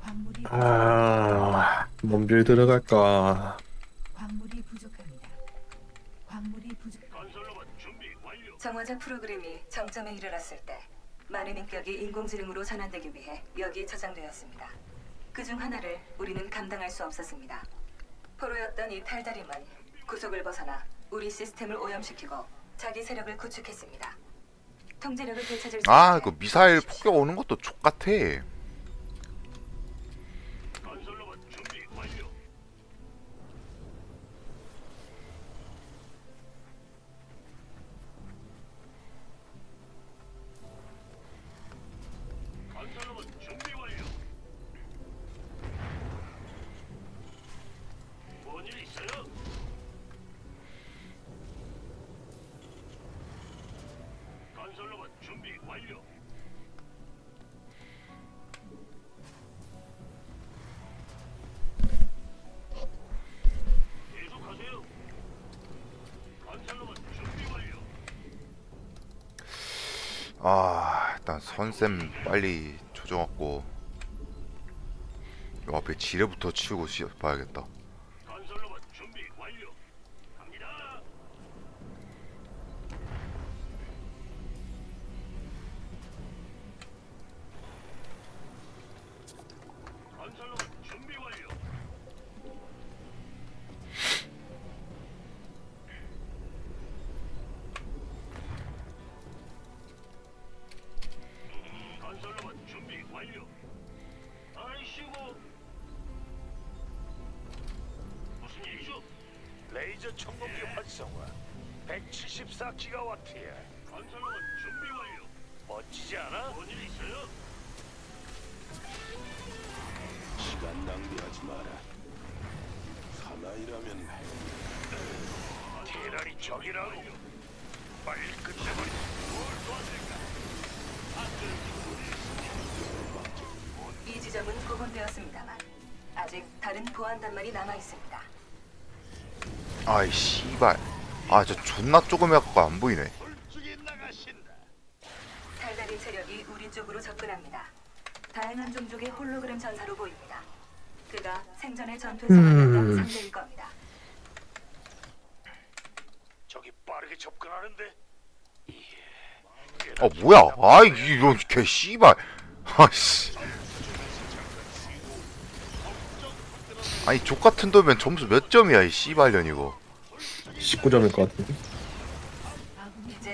광물이 아, 뭔빌 들어갈까? 광물이 부족합니다. 광물이 부족. 정화자 프로그램이 정점에 이르렀을 때 많은 인격이 인공지능으로 전환되기 위해 여기에 저장되었습니다. 그 중 하나를 우리는 감당할 수 없었습니다. 포로였던 이 탈다림은 구속을 벗어나 우리 시스템을 오염시키고 자기 세력을 구축했습니다. 통제력을 되찾을 수 아, 있게 그 미사일. 폭격 오는 것도 족같아. 아, 일단 선쌤 빨리 조져갖고 요 앞에 지뢰부터 치우고 시, 봐야겠다. 레이저 청동기 활성화 174기가와트야. 건설로만 준비 완료. 멋지지 않아? 뭔 일 있어요? 시간 낭비하지 마라. 사나이라면 대란이 적이라고. 빨리 끝내버리. 뭘 도와줄까? 이 지점은 복원되었습니다만 아직 다른 보안 단말이 남아 있습니다. 아이 씨발. 아, 저 존나 조금 해갖고 안 보이네. 달달인 세력이 우리 쪽으로 접근합니다. 다양한 종족의 홀로그램 전사로 보입니다. 그가 생전의 전투에서 만났던 상대일 겁니다. 저기 빠르게 접근하는데. 아, 뭐야? 아이, 이런 개 씨발. 아씨. 아니, 족 같은 도면 점수 몇 점이야, 이 씨발년 이거. 19점일 것 같은데.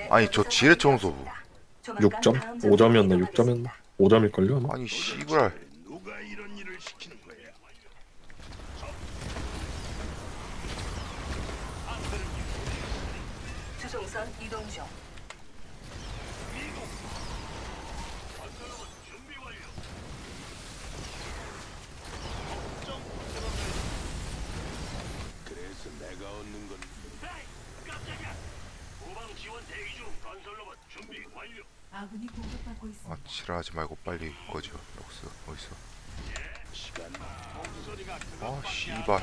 아니, 저 지뢰 청소부. 조만간 6점? 다음 5점이었나? 전투로 6점이었나? 이동하겠습니다. 5점일걸요 아마? 아니, 씨발. 누가 이런 일을 시키는 거야? 주송선 이동 중. 그래서 내가 얻는 건 후방 지원 대기 중. 건설로만 준비 완료. 아군이 지랄하지 말고 빨리 꺼져. 럭스, 어딨어? 아, 씨발.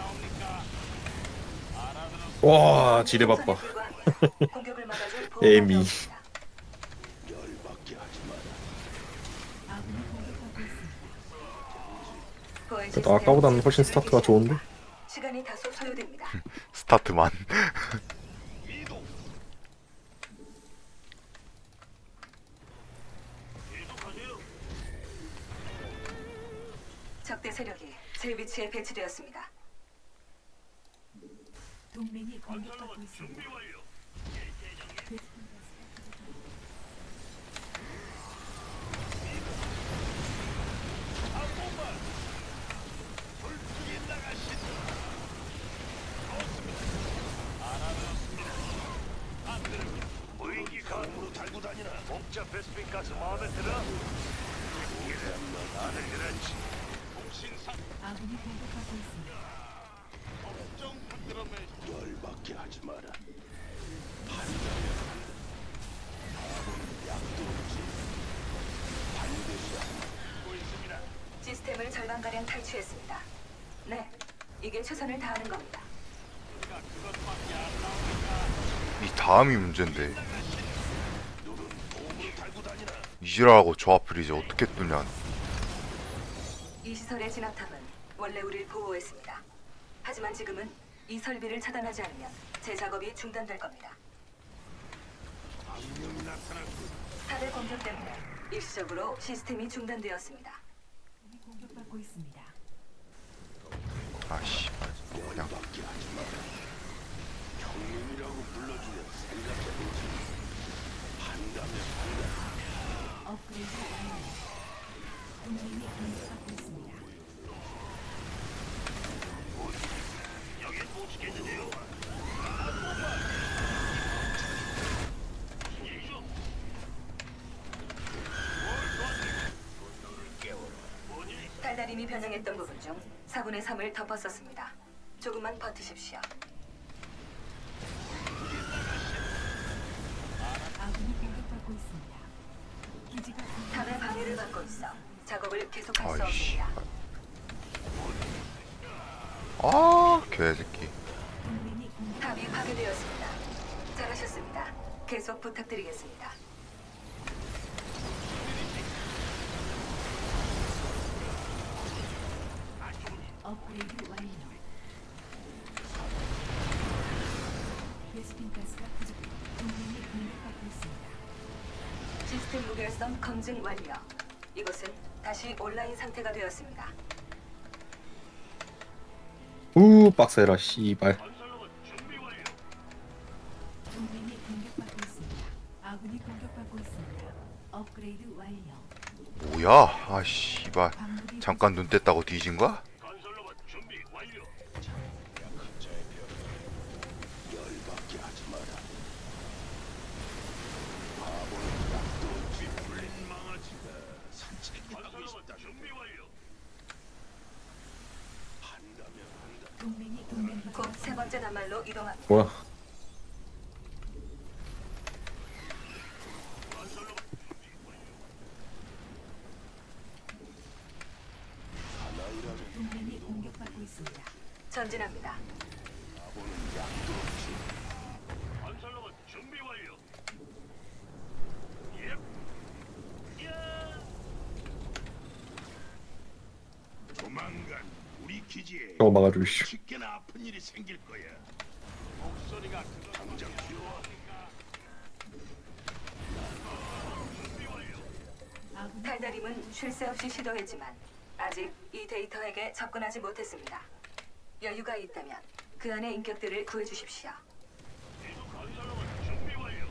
와, 지뢰 바빠. 에미. 그래도 아까보다는 훨씬 스타트가 좋은데? 시간이 다소 소요됩니다. 스타트만. 세력이 제 위치에 배치되었습니다. 동맹이 공격받고 있습니다 강으로 달고 다니나. 목자 베스핀 가스 마음에 들어? 나는 그렇지. 통신사 아군이 공격받고 있습니다. 걱정 부끄러움에 열받게 하지 마라. 시스템을 절반 가량 탈취했습니다. 네, 이게 최선을 다하는 겁니다. 이 다음이 문제인데. 이 이지라고 저 앞을 이제 어떻게 뚫냐 이 시설의 진압탑은 원래 우리를 보호했습니다. 하지만 지금은 이 설비를 차단하지 않으면 제 작업이 중단될 겁니다. 탑의 공격 때문에 일시적으로 시스템이 중단되었습니다. 공격받고 있습니다. 아씨 그냥. 형님이라고 불러주면 생각해보지. 한다면 한다. 업그레이드 완료. 동맹이 공격받고 있습니다. 여긴 못 지켰는데요. 무슨 일이죠? 뭔 일 이 달달임이 변형했던 부분 중 4분의 3을 덮었었습니다. 조금만 버티십시오. 아군이 공격받고 있습니다. 기지가 탑의 공격받고 방해를 받고 있어 작업을 계속할 수 아이씨 없습니다. 아 개새끼 탑이 파괴되었습니다. 잘하셨습니다. 계속 부탁드리겠습니다. 업그레이드 완료. 베스핀 가스가 부족. 동맹이 공격받고 있습니다. 시스템 무결성 검증 완료. 이곳은 다시 온라인 상태가 되었습니다. 우 빡세라 씨발 건설로봇 준비 완료. 동맹이 공격받고 있습니다. 아군이 공격받고 있습니다. 업그레이드 완료. 뭐야 아 씨발 잠깐 눈 뗐다고 뒤진 거야? 건설로봇 준비 완료. 열받게 하지 마라. 바보는 약도 없지. 불린 망아지가 산책이 하고 건설로봇 싶다. 준비 완료. 한다면 한다. 동맹이 동맹 기지가 곧 세 번째 단말로 이동합니다. 뭐야 동맹이 공격받고 있습니다. 전진합니다. 바보는 약도 없지. 건설로봇 준비 완료. 예. 야. 조만간 우리 기지에 저거 막아주시오 쉽게나 아픈 일이 생길 거야. 목소리가 그거 당장. 아군이 달달임은 쉴 새 없이 시도했지만 아직 이 데이터에게 접근하지 못했습니다. 여유가 있다면 그 안의 인격들을 구해주십시오. 건설로봇 준비 완료.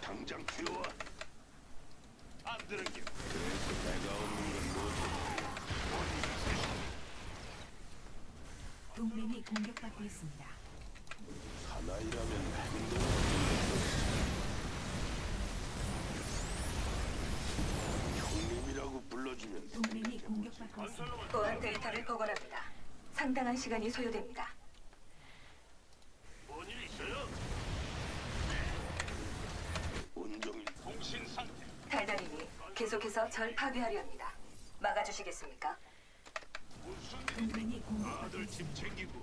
당장 뛰어. 안 되는 게 그래서 내가 얻는 건 뭐지? 동맹이 공격받고 있습니다. 사나이라면 행동. 형님이라고 불러주면 동맹이 공격받고 있습니다. 보안 데이터를 복원합니다. 상당한 시간이 소요됩니다. 뭔 일 있어요? 온종일 통신 상태. 달달임이 계속해서 절 파괴하려 합니다. 막아주시겠습니까? 무슨 동맹이 공격받고 아들 집 있습니다. 챙기고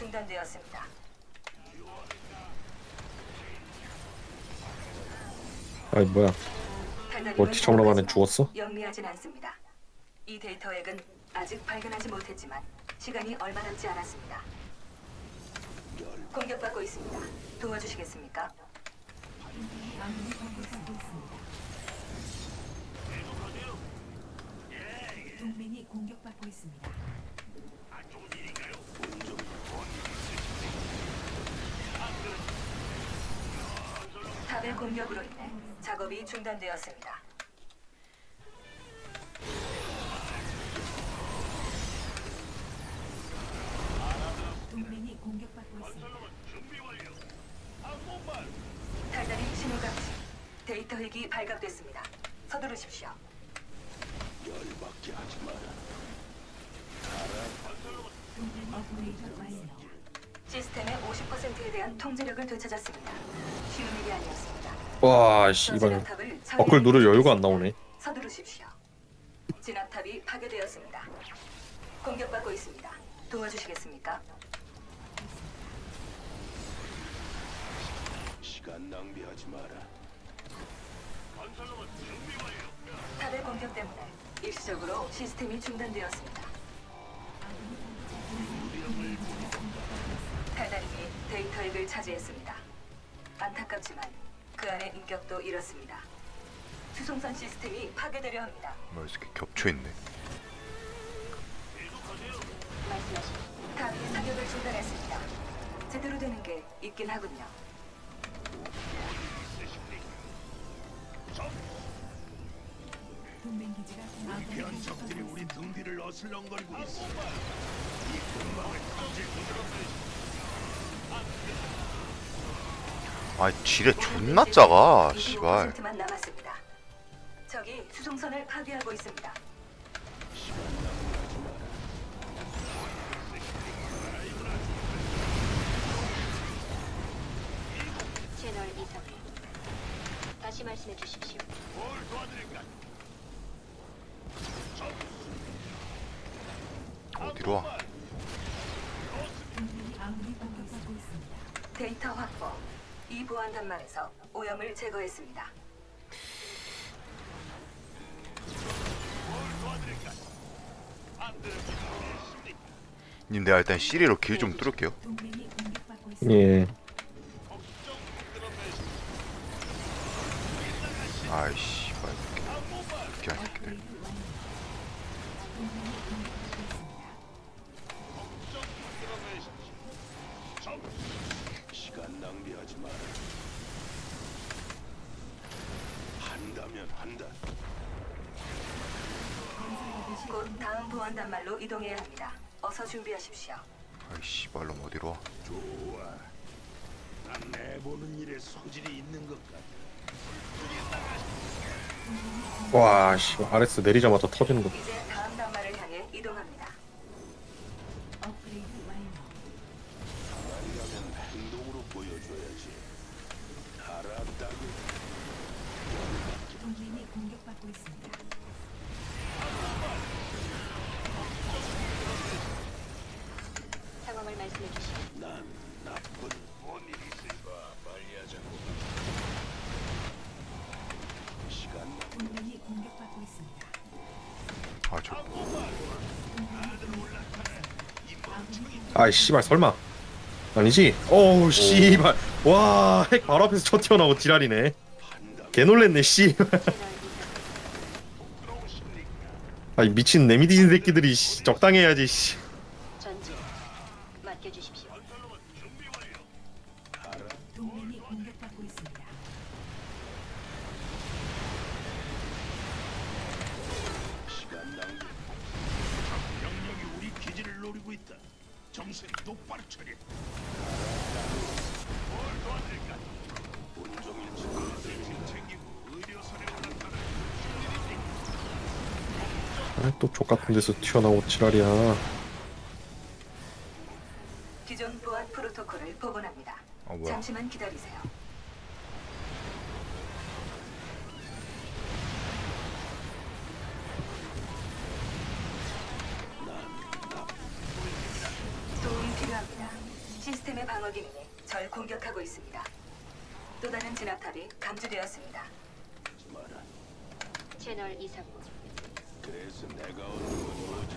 중단되었습니다. 아이 뭐야 멀티 청록 안에 죽었어? 영리하진 않습니다. 이 데이터 액은 아직 발견하지 못했지만 시간이 얼마 남지 않았습니다. 공격받고 있습니다. 도와주시겠습니까? 동맹이 공격받고 있습니다. 안 좋은 일인가요? 온종일 탑의 공격으로 인해 작업이 중단되었습니다. 동맹이 공격받고 있습니다. 건설로봇 준비 완료. 항공발. 달달임 신호 감지. 데이터 핵이 발각됐습니다. 서두르십시오. 열받게 하지 마라. 시스템의 50%에 대한 통제력을 되찾았습니다. 쉬운 일이 아니었습니다. 와저 씨발 진압탑을 어글 누를 여유가 안 나오네 서두르십시오. 진압탑이 파괴되었습니다. 공격받고 있습니다. 도와주시겠습니까? 시간 낭비하지 마라. 탑의 공격 때문에 일시적으로 시스템이 중단되었습니다. 달달님이 데이터액을 차지했습니다. 안타깝지만 그 안의 인격도 잃었습니다. 수송선 시스템이 파괴되려 합니다. 뭐 이렇게 겹쳐 있네 탑이 사격을 중단했습니다. 제대로 되는 게 있긴 하군요. 동맹 기지가 아군이 변적들이 공격받고 우리. 등 뒤를 어슬렁거리고 있어. 이 근방을 탐지 아 지뢰 존나 작아 씨발 25%만 남았습니다. 적이 수송선을 파괴하고 있습니다. 채널 이상. 다시 말씀해 주십시오. 뭘 도와드릴까? 어디로 와 있습니다. 데이터 확보. 이 보안 단말에서 오염을 제거했습니다. 님 내가 일단 시리로 길 좀 뚫을게요 동맹이 공격받고 있습니다. 예 아이 씨 곧 다음 보안 단말로 이동해야 합니다. 어서 준비하십시오. 아이 씨발로 어디로 와 좋아. 난 내보는 일에 소질이 있는 것 같아. 와 씨발 RS 내리자마자 터지는 거 이제 다음 단말을 향해 이동합니다. 업그레이드 완료. 아니라면 행동으로 보여줘야지. 알았다고. 동맹이 공격받고 있습니다. 상황을 말씀해 주십시오. 난 나쁜 뭔 일이 있을까? 빨리 하자고. 시간 낭비. 동맹이 공격받고 있습니다. 아저. 아이 씨발 설마. 아니지? 어우 씨발. 와 핵 바로 앞에서 쳐 튀어나오고 지랄이네. 개 놀랬네 씨 아이 미친 네미디진 새끼들이 씨, 적당히 해야지 씨 아, 또 족같은 데서 튀어나오고 지랄이야 기존 보안 프로토콜을 복원합니다. 어, 뭐야. 잠시만 기다리세요. 도움이 필요합니다. 시스템의 방어 기능이 절 공격하고 있습니다. 또 다른 진압탑이 감지되었습니다. 채널 이상부. 그래서 내가 얻는 건 뭐지?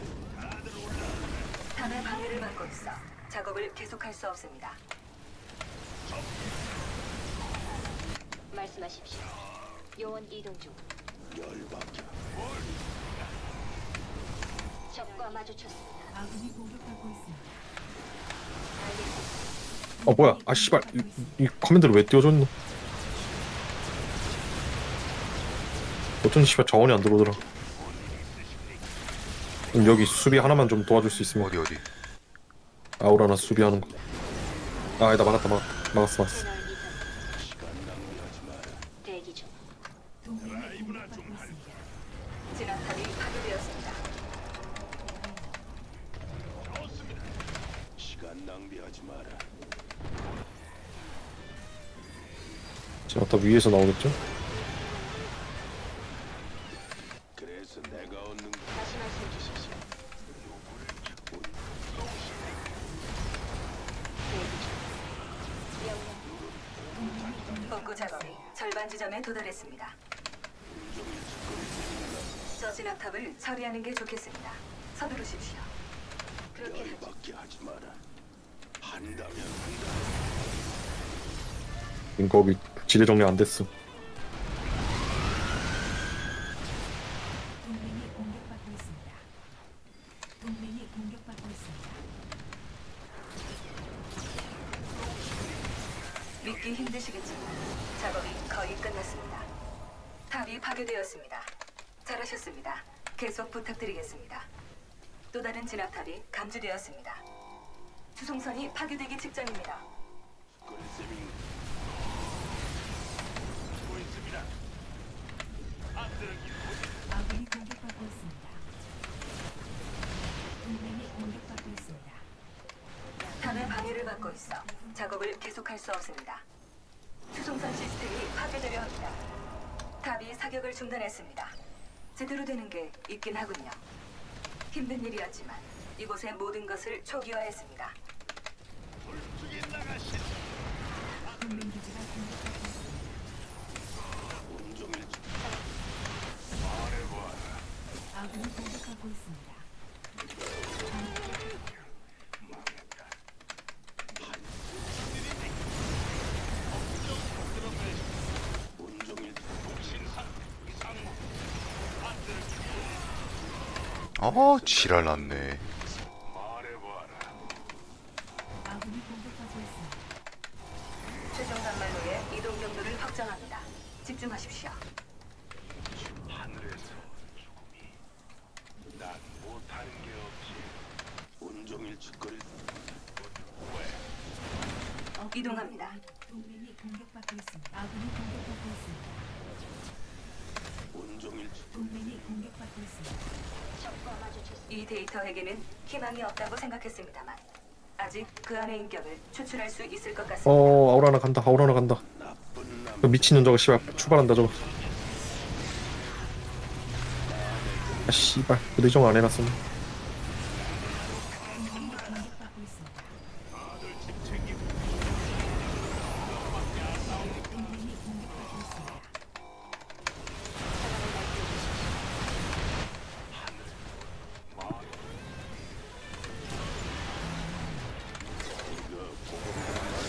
탑의 방해를 받고 있어 작업을 계속할 수 없습니다. 말씀하십시오. 요원 이동 중. 열받게. 적과 마주쳤습니다. 아군이 공격받고 있습니다. 알겠습니다. 어 뭐야 아 씨발 이, 이 커맨드를 왜 띄워줬노 어쩐지 씨발 자원이 안 들어오더라 그럼 여기 수비 하나만 좀 도와줄 수 있으면 어디 어디 아우라나 수비하는 거. 아, 나 막았다, 막, 막았어, 막았어. 위에서 나오겠죠? 거비 지뢰 정리 안 됐어. 동맹이 공격받고 있습니다. 동맹이 공격받고 있습니다. 믿기 힘드시겠지만 작업이 거의 끝났습니다. 탑이 파괴되었습니다. 잘하셨습니다. 계속 부탁드리겠습니다. 또 다른 진압탑이 감지되었습니다. 수송선이 파괴되기 직전입니다. 하고 있습니다. 안드르기 아군이 공격받고 있습니다. 동맹이 공격받고 있습니다. 받고 있어 작업을 계속할 수 없습니다. 수송선 시스템이 파괴되려 합니다. 탑이 사격을 중단했습니다. 제대로 되는 게 있긴 하군요. 힘든 일이었지만 이곳의 모든 것을 초기화했습니다. 기지가 공격받고 있습니다. 온종일 아군이 공격받고 있습니다. 아 지랄 났네 말해봐라. 아군이 공격받고 있습니다. 최종 단말로의 이동 경로를 확정합니다. 집중하십시오. 하늘에서 죽음이 난 못하는 게 없지. 온종일 짓거릴 이동합니다. 동맹이 공격받고 있습니다. 아군이 공격받고 있습니다. 온종일 짓 동맹이 공격받고 있습니다. 적과 마주쳤습니다. 이 데이터에게는 희망이 없다고 생각했습니다만 아직 그 안의 인격을 추출할 수 있을 것 같습니다. 어 아우라나 간다. 아우라나 간다. 나쁜 남 저 미친년 저거 씨발 출발한다 저거. 아 씨발 의정 안 해놨으면.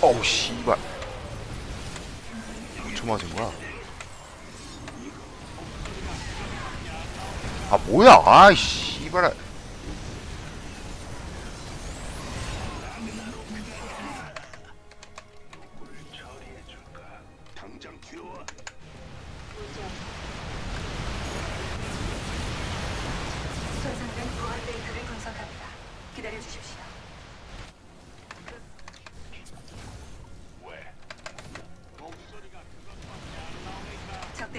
어우 씨발. 무쳐 맞은 거야? 아 뭐야? 아이 씨발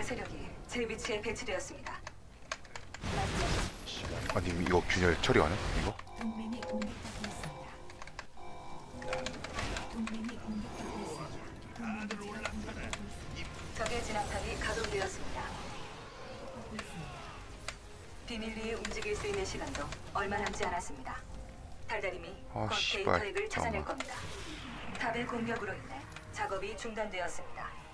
세력이 제 위치에 배치되었습니다. 아니 이거 균열 처리 안 해? 이거? 동맹이 공격받고 있습니다. 동맹이 공격받고 있습니다. 동맹 기지가 공격받고 있습니다. 적의 진압탑이 가동되었습니다. 비밀리에 움직일 수 있는 시간도 얼마 남지 않았습니다. 달달임이 아, 곧 씨발. 핵을 찾아낼. 겁니다. 탑의 공격으로 인해 작업이 중단되었습니다.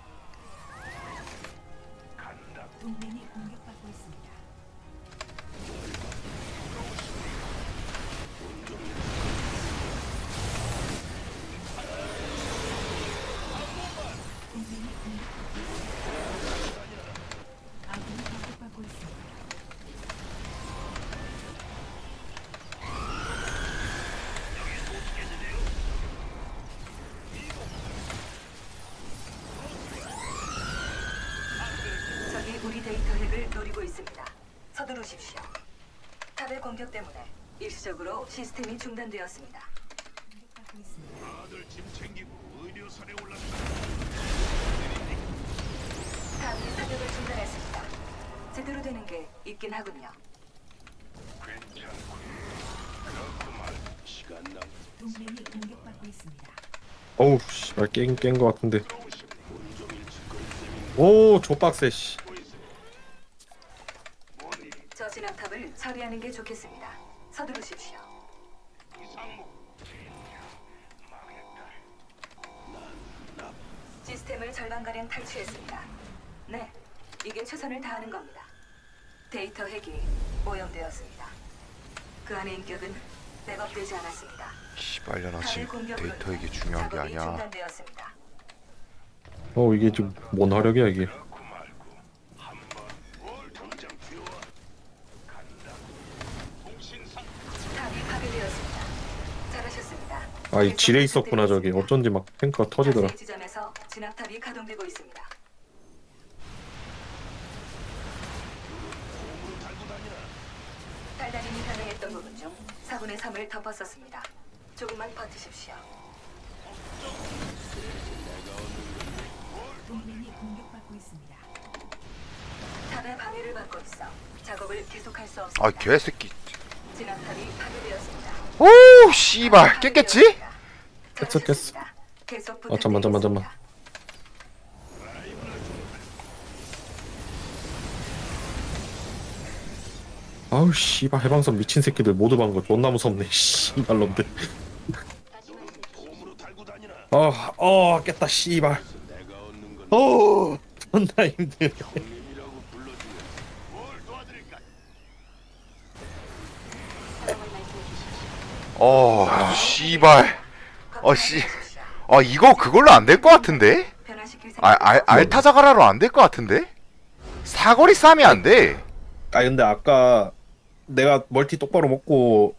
서두르십시오. 탑의 공격 때문에 일시적으로 시스템이 중단되었습니다. 다들 짐 챙기고 의료선에 올라가. 탑이 사격을 중단했습니다. 제대로 되는 게 있긴 하군요. 괜찮고. 그렇구만. 시간 남. 동맹이 공격받고 있습니다. 어우 씨발 깬깬거 같은데 오 족박세 씨 저 진압탑을 처리하는 게 좋겠습니다. 서두르십시오. 시스템을 절반가량 탈취했습니다. 네, 이게 최선을 다하는 겁니다. 데이터 핵이 오염되었습니다. 그 안의 인격은 백업되지 않았습니다. 씨발려나 지금 데이터 이게 중요한 게 아니야. 어 이게 좀뭔 화력이야 이게 뭘 당장 튀어와. 간다. 통신상 탑이 파괴되었습니다. 잘하셨습니다. 아 이 지뢰 있었구나 저기 어쩐지 막 탱크가 터지더라 다수의 지점에서 진압탑이 가동되고 있습니다. 달달님이 가능했던 부분 중 4분의 3을 덮었었습니다. 조금만 버티십시오. 동맹이 공격받고 있습니다. 탑의 방해를 받고 있어 작업을 계속할 수 없습니다. 아 개새끼 진압탑이 파괴되었습니다. 오 씨발 깼겠지? 깼어, 깼어. 아, 잠만, 잠만, 잠만. 아우 씨발 해방선 미친 새끼들 모두 방거 존나 무섭네 씨발 놈들 다시 말씀해 주십시오. 몸으로 달고 다니나. 어어 깼다 씨발 오 존나 힘들어. 어 씨발 어씨 아 이거 그걸로 안 될 것 같은데? 아, 알, 알타자가라로 안 될 것 같은데? 사거리 싸움이 안 돼. 아 근데 아까 내가 멀티 똑바로 먹고